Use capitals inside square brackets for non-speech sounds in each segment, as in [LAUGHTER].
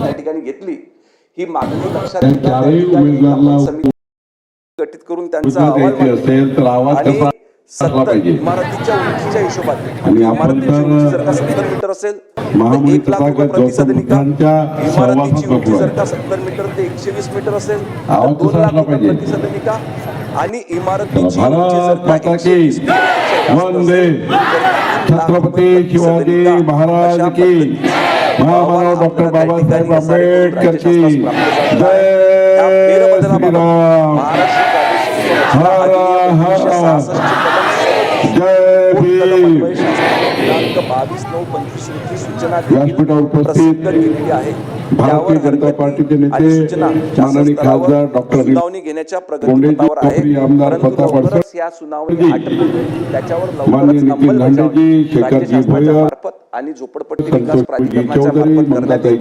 त्या ठिकाणी घेतली ही मागणी लक्षात गठीत करून त्यांचा आवाज सत्तर इमारतीच्या उंचीच्या आपण इमारतीची तर उंची जर का सत्तर मीटर असेल तर एक लाख रुपये गौतम बुद्धांच्या इमारतीची सहवासात उंची जर बसलोय. का सत्तर मीटर ते एकशे वीस मीटर असेल तर दोन लाख रुपये छत्रपति शिवाजी महाराज की महामानव डॉक्टर बाबासाहेब आंबेडकर की जय श्रीराम. हर हर. जय भीम. सूचना उपस्थित प्रसिद्ध केलेली आहे. भारतीय जनता पार्टीचे नेते, माननीय खासदार डॉक्टर सुनावणी घेण्याच्या प्रगतीपथावर आहे. परंतु या सुनावणी आटपून त्याच्यावर लवकरच अंमलबजावणी राज्य शासनाच्या मार्फत आणि झोपडपट्टी विकास प्राधिकरणाच्या मार्फत करण्यात येईल.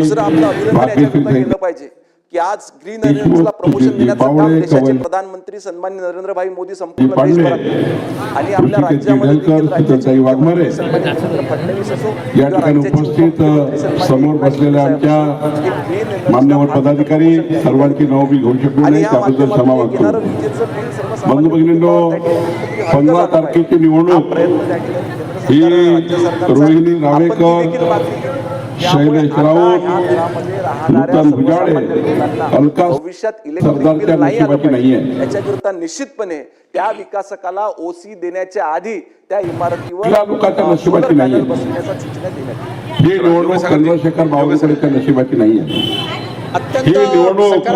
दुसरं आपलं अभिनंदन भाग्यश्री याच्याकरता ताई केलं पाहिजे. की आज ग्रीन एनर्जीला प्रमोशन देण्याचं काम देशाचे प्रधानमंत्री सन्मान्य नरेंद्रभाई मोदी संपूर्ण देशभरात आणि आपल्या राज्यामध्ये फडणवीस असो या ठिकाणी उपस्थित समोर बसलेल्या आमच्या मान्यवर पदाधिकारी सर्वांची नाव मी घेऊ शकलो नाही त्याबद्दल क्षमा मागतो. ठिकाणी पंधरा तारखेची निवडणूक ही. रोहिणी रावेकर, शैलेश राऊत, भुजाळे, अलका भविष्यात इलेक्ट्रिक नाही नाहीये. याच्याकरता निश्चितपणे त्या विकासकाला ओसी देण्याच्या आधी त्या इमारतीवर लोकांच्या नशिबाची नाहीये. ही निवडणूक चंद्रशेखर बावनकुळेच्या नशिबाची नाही आहे अत्यंत ही निवडणूक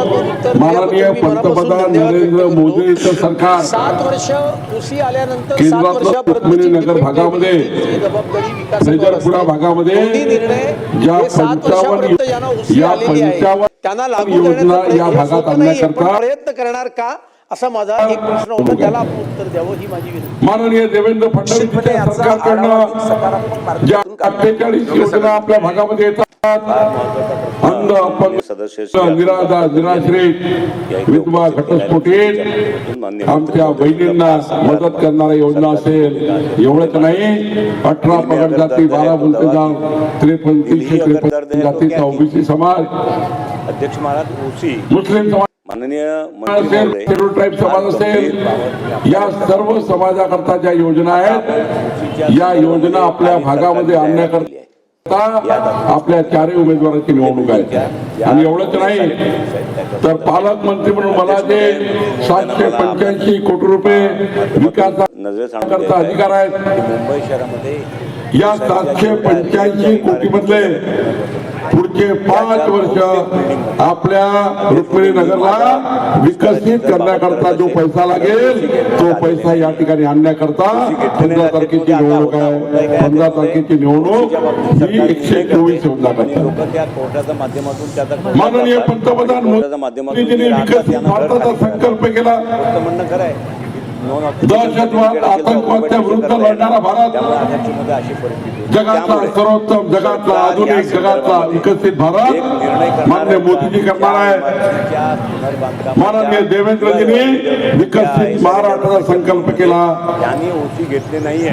माननीय पंतप्रधान नरेंद्र. मोदीचं सरकार सात वर्ष कृषी आल्यानंतर केंद्रातलं debate भागामध्ये, रेजरपुरा. भागामध्ये ज्या सात पंचावन्न या पंचावन्न त्यांना लागू योजना या भागात आणण्याकरता प्रयत्न करणार का असा माझा एक प्रश्न होता त्याला आपण उत्तर द्यावं ही माझी विनंती. माननीय देवेंद्र फडणवीस आपल्या भागामध्ये येतात. विधवा घटस्फोटीत आमच्या बहिणींना मदत करणाऱ्या योजना असेल एवढंच नाही अठरा पगड जाती बारा बोलते त्रेपन्न तीनशे त्रेपन्न जातीचा ओबीसी समाज. अध्यक्ष महाराज ओसी. मुस्लिम समाज माननीय असेल मंत्री महोदय, शेड्यूल ट्राईब समाज असेल या सर्व समाजाकरता ज्या योजना आहेत या योजना आपल्या भागामध्ये आणण्याकरता आपल्या चारही उमेदवारांची निवडणूक आहे. आणि एवढंच नाही तर पालकमंत्री म्हणून मला जे सातशे पंच्याऐंशी कोटी रुपये विकासा नजरेस आणून करता देत आहे. अधिकार आहेत. मुंबई शहरामध्ये या सातशे पंच्याऐंशी कोटी मधले पुढचे पाच वर्ष आपल्या रुक्मिणी नगरला विकसित करण्याकरता जो पैसा लागेल तो पैसा या ठिकाणी आणण्याकरता पंधरा तारखेची निवडणूक आहे. पंधरा तारखेची निवडणूक ही एकशे चोवीस माननीय पंतप्रधान कोर्टाच्या मोदीजींनी विकसित भारताचा संकल्प केला. म्हणणं खरं आहे दहशतवाद, आतंकवादच्या विरुद्ध. लढणारा भारत. जगातला सर्वोत्तम जगातला आधुनिक जगातला विकसित भारत मान्य मोदीजी करणार आहे. माननीय देवेंद्रजींनी विकसित महाराष्ट्राचा संकल्प केला.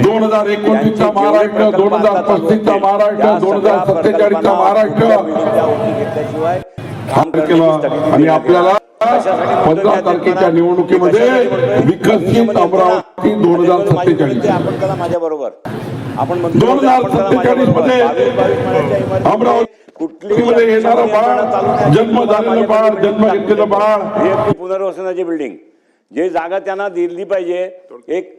दोन हजार एकोणतीसचा महाराष्ट्र दोन हजार पस्तीसचा महाराष्ट्र दोन हजार सत्तेचाळीसचा महाराष्ट्र. घेतल्याशिवाय ठार केला आणि आपल्याला पंधरा तारखेच्या निवडणुकीमध्ये विकसित अमरावती दोन हजार सत्तेचाळीस. आपण करा माझ्या बरोबर आपण दोन हजार आपण सत्तेचाळीस. मध्ये अमरावती मध्ये येणारं बाळ. जन्म झालेलं बाळ जन्म घेतलेलं बाळ. ही पुनर्वसनाची बिल्डिंग जे जागा त्यांना दिली पाहिजे एक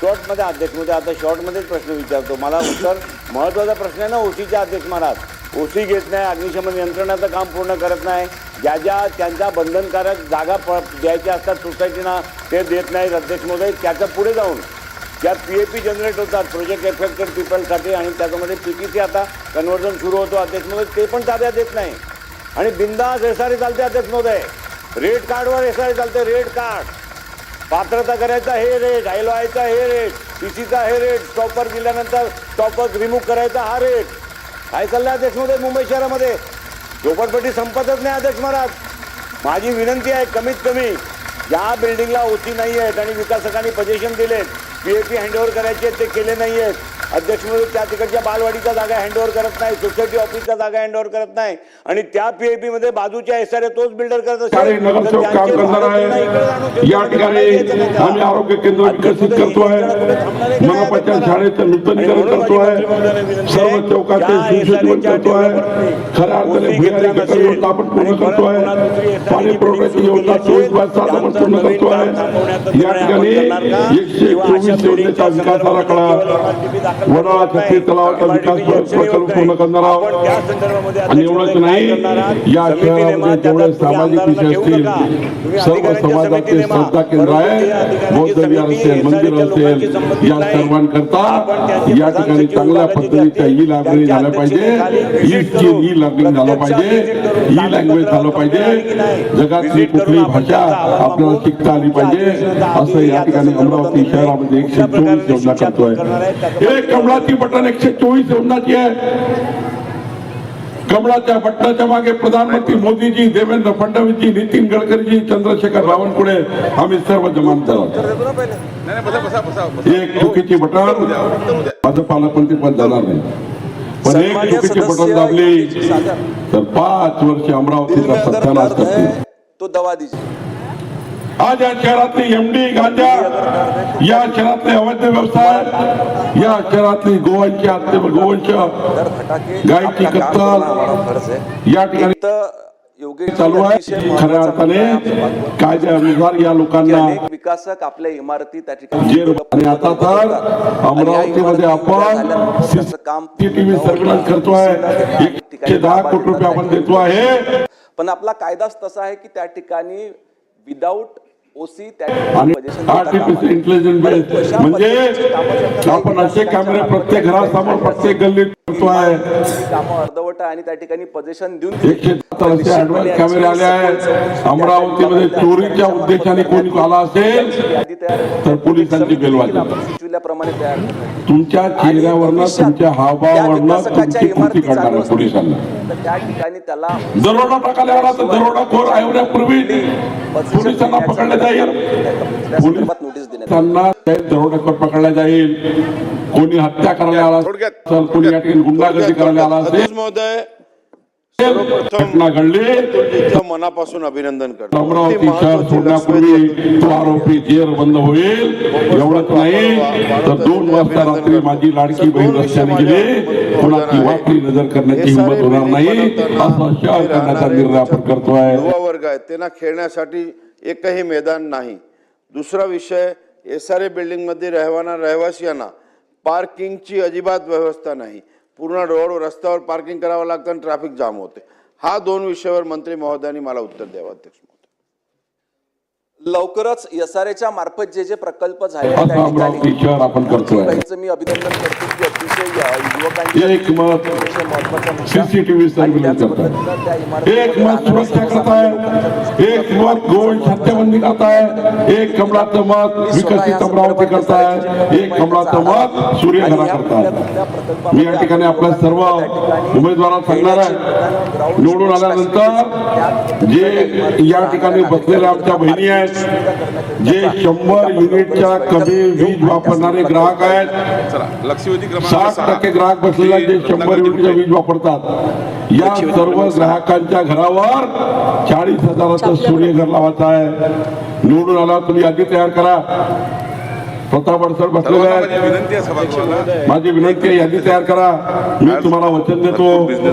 शॉर्टमध्ये अध्यक्ष म्हणजे आता शॉर्टमध्येच प्रश्न विचारतो. मला उत्तर महत्त्वाचा प्रश्न आहे ना ओसीच्या अध्यक्ष महाराज. ओसी घेत नाही अग्निशमन यंत्रणाचं काम पूर्ण करत नाही. ज्या ज्या त्यांच्या बंधनकारक जागा प द्यायच्या असतात सोसायटीना ते देत नाहीत अध्यक्ष महोदय. त्याच्या पुढे जाऊन ज्या पी ए पी जनरेट होतात प्रोजेक्ट एफेक्टेड पीपलसाठी आणि त्याच्यामध्ये पी टी सी आता कन्व्हर्जन सुरू होतो अध्यक्ष महोदय ते पण ताब्यात देत नाही. आणि बिंदास एस आर चालते अध्यक्ष महोदय. रेड कार्डवर एस आर चालते रेड कार्ड पात्रता करायचा हे रेट आय हे रेट टीसीचा हे रेट स्टॉपर दिल्यानंतर स्टॉपर रिमूव्ह करायचा हा रेट काय चाललं अध्यक्ष महोदय मुंबई शहरामध्ये? झोपडपट्टी संपतच नाही अध्यक्ष महाराज. माझी विनंती आहे कमीत कमी या बिल्डिंगला ओसी नाही आहेत आणि विकासकांनी पजेशन दिलेत. पीएपी हँडओव्हर करायचे आहेत, ते केले नाही आहेत अध्यक्ष म्हणून त्या तिकडच्या बालवाडीच्या जागा हँडओव्हर करत नाही सोसायटी ऑफिसच्या जागा हँडओव्हर करत नाही. आणि त्या पीएपी मध्ये बाजूच्या एस तोच बिल्डर करत असेल, या ठिकाणी? आम्ही आरोग्य केंद्र विकसित करतोय मनपाच्या शाळेचं नूतनीकरण करतोय सर्व चौकाचे सुशोभीकरण करतोय खऱ्या अर्थाने भुयारी गटर योजना आपण पूर्ण करतोय पाणी पुरवठ्याची योजना चोवीस बाय सात आपण पूर्ण करतोय या ठिकाणी एकशे चोवीस योजनेचा विकास आराखडा वडाळा छत्री तलावाचा विकास प्रकल्प पूर्ण करणार आहोत. आणि एवढंच नाही या शहरामध्ये जेवढे सामाजिक विषय असतील सर्व समाजाचे श्रद्धा केंद्र आहे बौद्ध विहार असेल मंदिर असेल या सर्वांकरता या ठिकाणी चांगल्या पद्धतीच्या ई लायब्ररी झाल्या पाहिजे ई स्किल ई लर्निंग झालं पाहिजे ई लँग्वेज झालं पाहिजे जगातली कुठली भाषा आपल्याला शिकता आली पाहिजे असं या ठिकाणी अमरावती शहरामध्ये एकशे चोवीस योजना करतोय. कमळाची बटन एकशे चोवीस योजनाची आहे कमळाच्या बटनाच्या मागे प्रधानमंत्री मोदीजी देवेंद्र फडणवीसजी नितीन गडकरीजी चंद्रशेखर बावनकुळे आम्ही सर्व जमानदार. एक चुकीची बटन माझं पालकमंत्री पद जाणार नाही पण एक चुकीची बटन दाबली. तर पाच वर्ष अमरावतीचा दिल सत्यानाश है तो दवा दीजिए आज या शहरातली एमडी गांजा या शहरातले अवैध व्यवसाय या शहरातली गायकी अपना काम कत्तल. या ठिकाणी चालू आहे खऱ्या अर्थाने. कायद्यानुसार या लोकांना विकासक आपल्या इमारती त्या ठिकाणी आता तर अमरावतीमध्ये आपण सीसीटीव्ही सर्व्हिलन्स करतोय एकशे दहा कोटी रुपये आपण देतो आहे पण आपला कायदाच तसा आहे की त्या ठिकाणी विदाऊट ओसी म्हणजे का आपण असे कॅमेरे प्रत्येक घरासमोर प्रत्येक गल्लीत अर्धवट आणि त्या ठिकाणी पोझिशन देऊन कॅमेरे आले आहेत. अमरावतीमध्ये चोरीच्या उद्देशाने कोणी आला असेल तर पोलिसांची बेल वाजली आपण सुचविल्याप्रमाणे तयार करण्यात तुमच्या चेहऱ्यावरनं तुमच्या हावभावावरनं तुमची कृती काढणार पोलिसांना. त्या ठिकाणी त्याला दरोडा टाकायला आला तर दरोडाखोर ऐवण्यापूर्वी पोलिसांना पकडलं जाईल. त्यांना दरोडेखोर पकडला जाईल कोणी हत्या करायला आला असेल कोणी या ठिकाणी गुंडागर्दी करायला आला असेल. महोदय घटना घडली. तुमचं मनापासून अभिनंदन करतो. अमरावती शहर सोडण्यापूर्वी तो आरोपी जेर बंद होईल एवढंच नाही. तर दोन वाजता रात्री माझी लाडकी बहीण रस्त्याने गेली. कोणाची वाकडी नजर करण्याची हिंमत होणार नाही. असा शहर करण्याचा निर्णय आपण करतोय. युवा वर्ग आहेत त्यांना खेळण्यासाठी एकही मैदान नाही. दुसरा विषय एस आर ए बिल्डिंगमध्ये राहणाऱ्या रहिवासियांना पार्किंगची अजिबात व्यवस्था नाही. पूर्ण रोड रस्त्यावर पार्किंग करावं लागतं आणि ट्रॅफिक जाम होते. हा दोन विषयावर मंत्री महोदयांनी मला उत्तर द्यावं अध्यक्ष लवकरच एसआरएच्या मार्फत जे जे प्रकल्प झाले त्या ठिकाणी मी अभिनंदन करतो की अतिशय पद्धतीनं त्या इमारतीमध्ये एक एक मत विकसित अमरावती करताय. एक कमळाचं मत सूर्यघरा करताय. मी या ठिकाणी आपल्या सर्व उमेदवारांना सांगणार आहे. निवडून आल्यानंतर जे या ठिकाणी बसलेल्या आमच्या बहिणी आहेत जे शंभर युनिटच्या कमी वीज वापरणारे ग्राहक आहेत चला साठ टक्के ग्राहक बसलेले जे शंभर युनिटच्या वीज वापरतात. या सर्व ग्राहकांच्या घरावर चाळीस हजाराचं सूर्य घर लावायचं आहे. निवडून आला तुम्ही यादी तयार करा. प्रताप अडसर बसलेले आहेत. माझी विनंती आहे यादी तयार करा. मी तुम्हाला वचन देतो.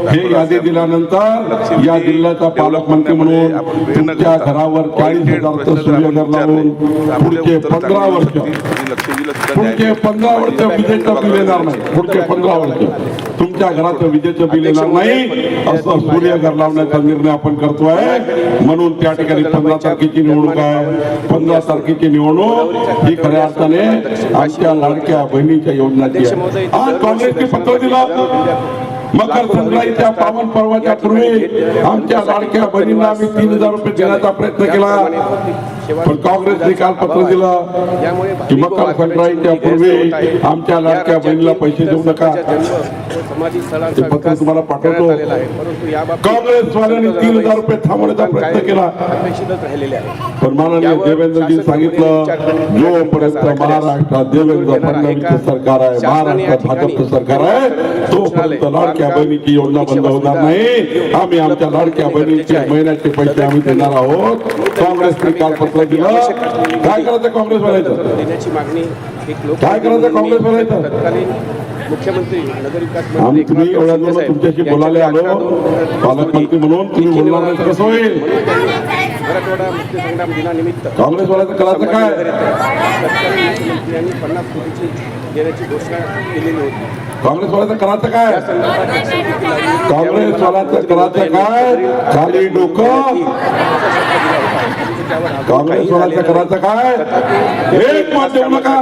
हे यादी दिल्यानंतर या जिल्ह्याचा पालकमंत्री म्हणून तुमच्या घरावर चाळीस हजाराचं सूर्यघर लावून पुढचे पंधरा वर्ष. पुढचे पंधरा वर्ष विजेचं बिल येणार नाही. पुढचे पंधरा वर्ष. तुमच्या घराचं विजेचं बिल येणार नाही. असं सूर्यघर लावण्याचा निर्णय आपण करतोय. म्हणून त्या ठिकाणी पंधरा तारखेची निवडणूक आहे. पंधरा तारखेची निवडणूक ही खऱ्या अर्थाने आमच्या लाडक्या बहिणीच्या योजना आहे आज काँग्रेसने पत्र दिलं मकर संक्रांतीच्या पावन पर्वाच्या पूर्वी आमच्या लाडक्या बहिणींना आम्ही तीन हजार रुपये देण्याचा प्रयत्न केला. पण काँग्रेसने काल पत्र दिलं की मकर संक्रांतीच्या पूर्वी आमच्या लाडक्या बहिणीला पैसे देऊ नका. ते पत्र तुम्हाला पाठवतो. काँग्रेसवाल्यांनी तीन हजार रुपये थांबवण्याचा प्रयत्न केला. पण माननीय देवेंद्रजी सांगितलं जोपर्यंत महाराष्ट्रात देवेंद्र फडणवीसचं सरकार आहे महाराष्ट्रात भाजपचं सरकार आहे तोपर्यंत लाडक्या बहिणीची योजना बंद होणार नाही. आम्ही आमच्या लाडक्या बहिणीचे महिन्याचे पैसे आम्ही देणार आहोत. काँग्रेसने काल काय करायचं काँग्रेसवाल्याचं देण्याची मागणी एक लोक काय करायचं काँग्रेसवाल्याचं तत्कालीन मुख्यमंत्री नगरविकास तुम्ही एवढ्या साहेब तुमच्याशी बोलायला आलो. पालकमंत्री म्हणून तुम्ही बोलणार नाही तर कसं होईल मराठवाडा मुक्तीसंग्राम दिनानिमित्त काँग्रेसवाल्याचं करायचं काय? मुख्यमंत्र्यांनी पन्नास कोटीची देण्याची घोषणा केलेली होती. काँग्रेसवाल्याचं करायचं काय. काँग्रेसवाल्याचं करायचं काय? खाली डोकं. काँग्रेसवाल्याचं करायचं काय? एक मत देऊ नका.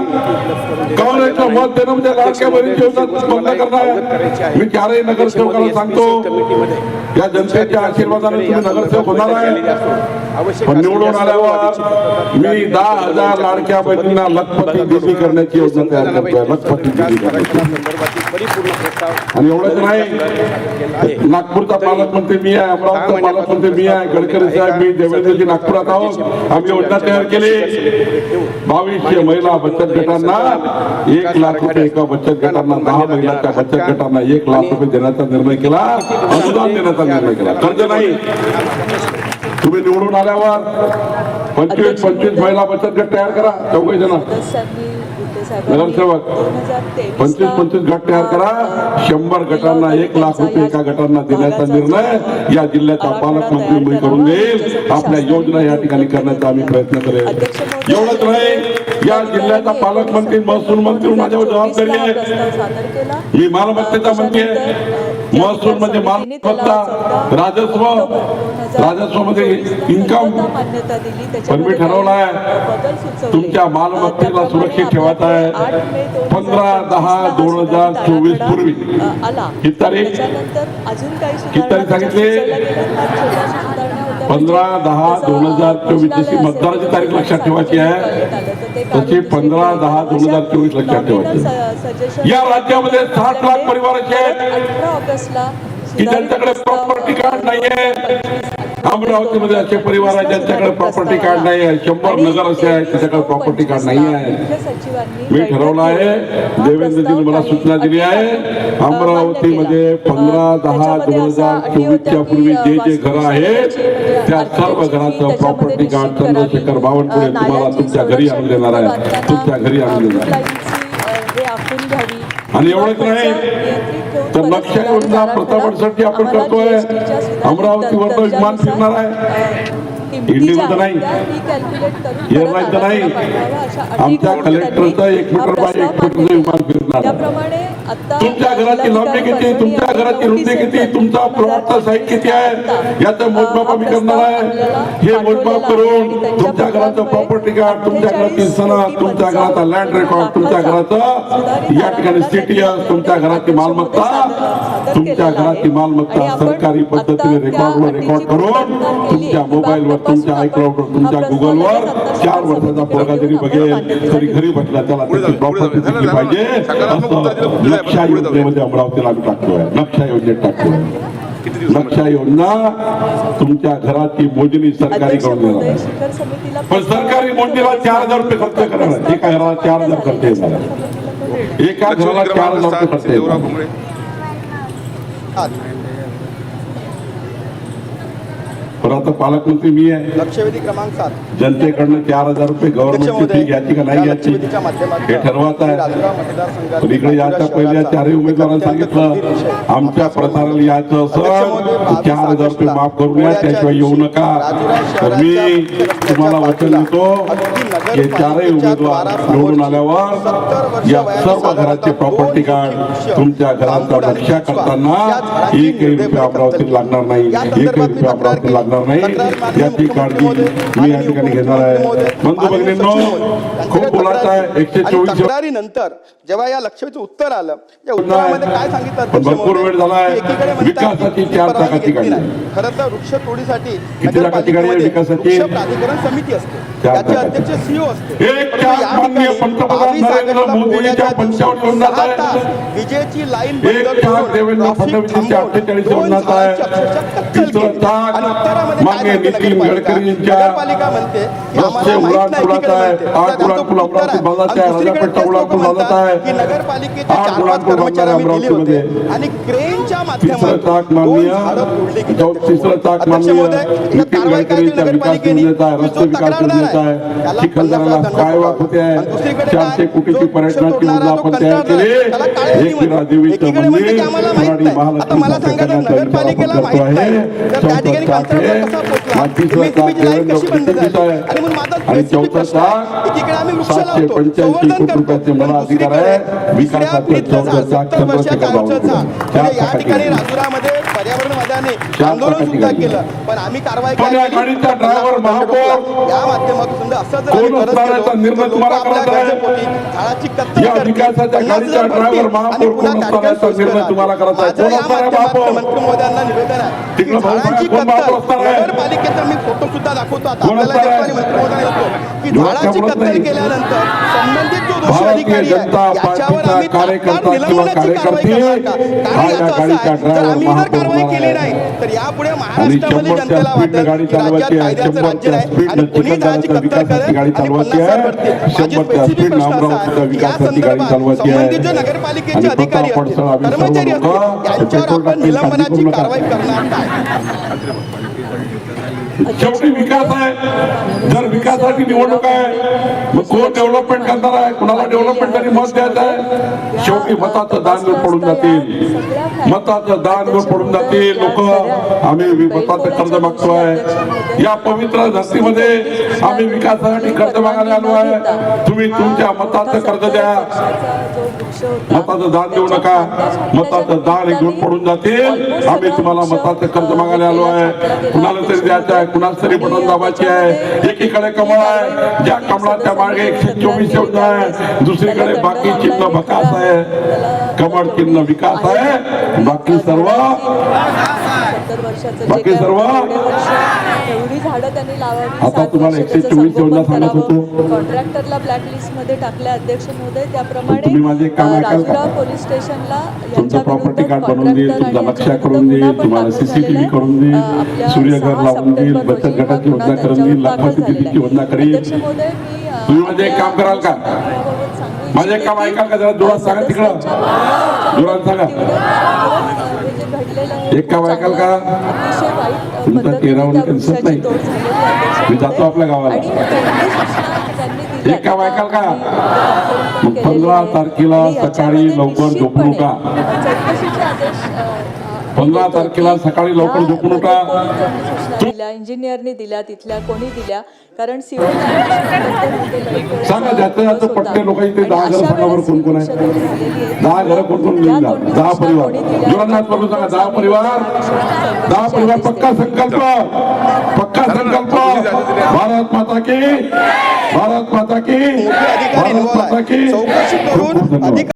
काँग्रेसला मत देणं म्हणजे लाडक्या बहिणीची दिवसात बंद करणार. मी चारही नगरसेवकाला सांगतो या जनतेच्या आशीर्वादाने तुम्ही नगरसेवक होणार आहे. पण निवडून आल्यावर मी दहा हजार लाडक्या बहिणींना लखपती दिली करण्याची योजना तयार करतोय. लखपती दिली करण्याची. आणि एवढंच नाही नागपूरचा पालकमंत्री मी आहे अमरावतीचा पालकमंत्री मी आहे गडकरी साहेब मी देवेंद्रजी नागपूर नागपुरात आहोत. आम्ही योजना तयार केली. बावीसशे महिला बचत गटांना एक लाख रुपये एका बचत गटांना दहा महिलांच्या बचत गटांना एक लाख रुपये देण्याचा निर्णय केला. अनुदान देण्याचा निर्णय केला. कर्ज नाही. तुम्ही निवडून आल्यावर पंचवीस पंचवीस महिला बचत गट तयार करा. चौघे जण नगरसेवक पंचवीस पंचवीस गट तयार करा. शंभर गटांना एक लाख रुपये एका गटांना देण्याचा निर्णय या जिल्ह्याचा पालकमंत्री मी करून देईल. आपल्या योजना या ठिकाणी करण्याचा आम्ही प्रयत्न करेल. एवढंच नाही. या जिल्ह्याचा पालकमंत्री महसूल मंत्री माझ्यावर जबाबदारी आहे. मी मालमत्तेचा मंत्री आहे. महसूल म्हणजे मालमत्ता राजस्व राजस्वमध्ये इन्कम पण मी ठरवलं आहे. तुमच्या मालमत्तेला सुरक्षित ठेवायचं आहे. पंधरा दहा दोन हजार चोवीस पूर्वी. ही तारीख. किती तारीख सांगितली? पंधरा दहा दोन हजार चोवीस मतदानाची तारीख लक्षात ठेवायची आहे. तशी पंधरा दहा दोन हजार चोवीस लक्षात ठेवायची या राज्यामध्ये साठ लाख परिवाराचे आहेत. अठरा ऑगस्टला की ज्यांच्याकडे प्रॉपर्टी कार्ड नाहीये. अमरावतीमध्ये असे परिवार आहेत ज्यांच्याकडे प्रॉपर्टी कार्ड नाही आहे शंभर नगर असे आहेत त्याच्याकडे प्रॉपर्टी कार्ड नाही आहे मी ठरवलं आहे देवेंद्रजीने मला सूचना दिली आहे. अमरावतीमध्ये पंधरा दहा दोन हजार चोवीसच्या पूर्वी जे जे घरं आहेत त्या सर्व घराचं प्रॉपर्टी कार्ड चंद्रशेखर बावनकुळे तुम्हाला तुमच्या घरी आणून देणार आहे. तुमच्या घरी आणून देणार आहे. आणि एवढंच नाही तर नक्षा योजना प्रतापसाठी आपण करतोय. अमरावतीवर विमान फिरणार आहे. आमच्या कलेक्टरचं एक मीटर बाय एक मीटरचं विमान फिरणार. आहे. त्याप्रमाणे आता तुमच्या घराची लांबी किती तुमच्या घराची रुंदी किती तुमचा प्लॉटचा साईज किती आहे? याचं मोजमाप आम्ही करणार आहे. हे मोजमाप करून तुमच्या घराचं प्रॉपर्टी कार्ड तुमच्या घराची सनद तुमच्या घराचा लँड रेकॉर्ड तुमच्या घराचं या ठिकाणी सिटीएस तुमच्या घराची मालमत्ता. तुमच्या घराची मालमत्ता सरकारी पद्धतीने रेकॉर्डवर रेकॉर्ड करून तुमच्या मोबाईलवर तुमच्या आयक्लाउडवर तुमच्या गुगलवर चार वर्षाचा पोरगा जरी बघेल तरी घरी बसला त्याला पाहिजे. नक्षा योजनेमध्ये अमरावतीला आम्ही टाकतोय. नक्षा योजनेत टाकतोय. नक्षा योजना तुमच्या घराची मोजणी सरकारी करून देणार पण सरकारी मोजणीला चार हजार रुपये खर्च करणार. एका घराला चार हजार खर्च येणार. एका घराला चार हजार रुपये खर्च येणार पण आता पालकमंत्री मी आहे. लक्षवेधी क्रमांक सात. जनतेकडनं चार हजार रुपये गव्हर्नमेंटची फी घ्यायची का नाही घ्यायची? लक्षवेधीच्या माध्यमातून हे ठरवायचं आहे. मतदारसंघात इकडे याच्या पहिल्या चारही उमेदवारांना सांगितलं आमच्या प्रचाराला यायचं असं चार हजार रुपये माफ करून या त्याशिवाय येऊ नका. तर मी तुम्हाला वचन देतो की चारही उमेदवार निवडून आल्यावर या सर्व घराचे प्रॉपर्टी कार्ड तुमच्या घराचा रक्षा करताना एकही रुपये अमरावतीला लागणार नाही. एकही रुपये अमरावतीला लागणार नाही. याची काळजी मी या ठिकाणी घेणार आहे. बंधू भगिनींनो खूप बोलायचं आहे एकशे चोवीस तक्रारीनंतर जेव्हा या लक्षवेधीचं उत्तर आलं. या उत्तरामध्ये काय सांगितलं भरपूर वेळ झालाय. विकासाची चार चाकाची गाडी. खरं तर वृक्ष तोडीसाठी विकासाची? प्राधिकरण समिती असते त्याचे. अध्यक्ष सीओ असते एक परंतु चार या माननीय ठिकाणी पंतप्रधान 22 नरेंद्र ऑगस्टला मोदींच्या पुण्याच्या पंचावन्न दिवशी वंदनात सहा आहे. तास विजेची लाईन एक बंद चार करून देवेंद्र ट्रॉफिक फडणवीसांच्या थांबवून अठ्ठेचाळीस दोन वंदनात आहे. झाडांची अक्षरशः कत्तल तिसरं केली. चाक आणि उत्तरामध्ये काय माननीय म्हणते नितीन नगरपालिका? गडकरी यांच्या नगरपालिका म्हणते की रस्ते आम्हाला माहीत उडान नाही पुलाचा तिकडे आहे. म्हणते. आठ त्याचं उडान तो पुल उत्तर आहे. अमरावती बाजारचा आणि आहे. दुसरीकडे राजापेठ तेच उडान लोकं पुल बाजारचा म्हणतात आहे. की नगरपालिकेचे आठ चार उडान पाच पुल कर्मचारी आम्ही बांधणार दिले होते अमरावतीमध्ये. आणि क्रेनच्या माध्यमातून दोन झाडं तोडली गेली अध्यक्ष महोदय, कारवाई काय नगरपालिकेने? रस्ते विकास योजनेचा आहे, हजार काय आणि आहे? चारशे? कोटीची पर्यटनाची तो आपण तयार केली आहे, त्याला काळे एक नियम आहेत. राजदेवीचं एकीकडे म्हणते की मंदिर मराठी महालक्ष्मी करण्याचा करतो आहे. त्या चौथा देवेंद्र फडणवीस आणि माझा आणि specific चौथा वृक्ष सातशे पंच्याऐंशी कोटी रुपयाचे मला अधिकार आहे. तिसऱ्या विकासाचं पिढीतलं चौथा झाड, चाक 70 वर्षाच्या शंभर टक्के आयुष्याचं झाड. चार म्हणजे या चाकाची ठिकाणी. राजुरामध्ये पर्यावरणवाद्यांनी आंदोलन सुद्धा. केलं. पण आम्ही कारवाई केली? या माध्यमातून समजा असं झाडाची कत्तल आणि पुन्हा निवेदन आहे. झाडांची कत्तल? नगरपालिकेचा मी फोटो सुद्धा दाखवतो. आता कोण आपल्याला मंत्री की झाडाची कत्तल. केल्यानंतर संबंधित भारतीय अधिकारी आहे. जनता याच्यावर पार्टीचा आम्ही तात्काळ कार्यकर्ता किंवा निलंबनाची कारवाई कार्यकर्ती करणार का? कारण या याचं असं गाडीचा आहे जर driver आम्ही जर महापौर कारवाई होणार केली आहे. नाही तर यापुढे महाराष्ट्रामध्ये जनतेला वाटेल की राज्यात कायद्याचं राज्य नाही आणि कोणी झाडाची चिखलदऱ्याच्या कत्तल विकासाची करेल? गाडी आणि चालवायची पन्नास आहे. हजार भरतील माझी शंभरच्या स्पेसिफिक स्पीडनं प्रश्न असा अमरावतीच्या आहे. की या विकासाची गाडी संदर्भात चालवायची आहे. संबंधित जे नगरपालिकेचे आणि अधिकारी असतील कर्मचारी असतील यांच्यावर आपण निलंबनाची. कारवाई करणार काय शेवटी विकास आहे जर विकासाची निवडणूक आहे मग कोण डेव्हलपमेंट करणार आहे कुणाला डेव्हलपमेंटसाठी मत द्यायचं आहे? शेवटी मताचं दान पडून जातील मताचं दान पडून जातील लोक आम्ही मताचं कर्ज मागतोय. या पवित्र धरतीमध्ये आम्ही विकासासाठी कर्ज मागायला आलो आहे. तुम्ही तुमच्या मताचं कर्ज द्या. मताचं दान देऊ नका. मताचं दान घेऊन पडून जातील. आम्ही तुम्हाला मताचं कर्ज मागायला आलो आहे. कुणाला तरी द्यायचं आहे कुणाला तरी बटन दाबायची आहे. एकीकडे कमळ आहे. ज्या कमळाच्या मागे एकशे चोवीस योजना आहे. दुसरीकडे बाकी चिन्ह भकास आहे. कमळ चिन्ह विकास आहे. बाकी सर्व बाकी सर्व? झाडं त्यांनी लावावी आता तुम्हाला 124 त्याचं योजना सांगत होतो. कॉन्ट्रॅक्टरला ब्लॅक लिस्टमध्ये टाकले अध्यक्ष महोदय त्याप्रमाणे माझे काम? राजुरा पोलीस स्टेशनला तुमचं यांच्या प्रॉपर्टी कार्ड बनवून देईल तुमचा यांच्या करून देईल तुम्हाला सीसीटीव्ही करून. देईल सूर्यघर लावून देईल बचत हा गटाची योजना करून देईल झालेला योजना. करील तुम्ही माझे एक काम कराल का? माझे काम का? जरा जोरात सांगा तिकडं. सदस्यांच्या जोरात सांगा. एक काम ऐकाल का? तुमचा पद्धतीने दिसत नाही. मी जातो आपल्या गावाला. एक काम ऐकाल का? आम्ही मग केलेली 15 आहे. तारखेला सकाळी लवकर झोपू निश्चितपणे नका. चौकशीचे आदेश अ, अ, 15 देतो तारखेला की सकाळी लवकर कोणी सूचना दिल्या इंजिनियरनी दिल्या तिथल्या कोणी दिल्या? कारण [LAUGHS] सांगा, ज्याचं ज्याचं पटते लोकं इथे दहा घरं बरं कोण कोण आहे. दहा घरं कोण कोण दहा परिवार. हात पकडून सांगा दहा परिवार. दहा परिवार पक्का संकल्प. पक्का संकल्प. भारत माता की. भारत माता की. भारत माता. की.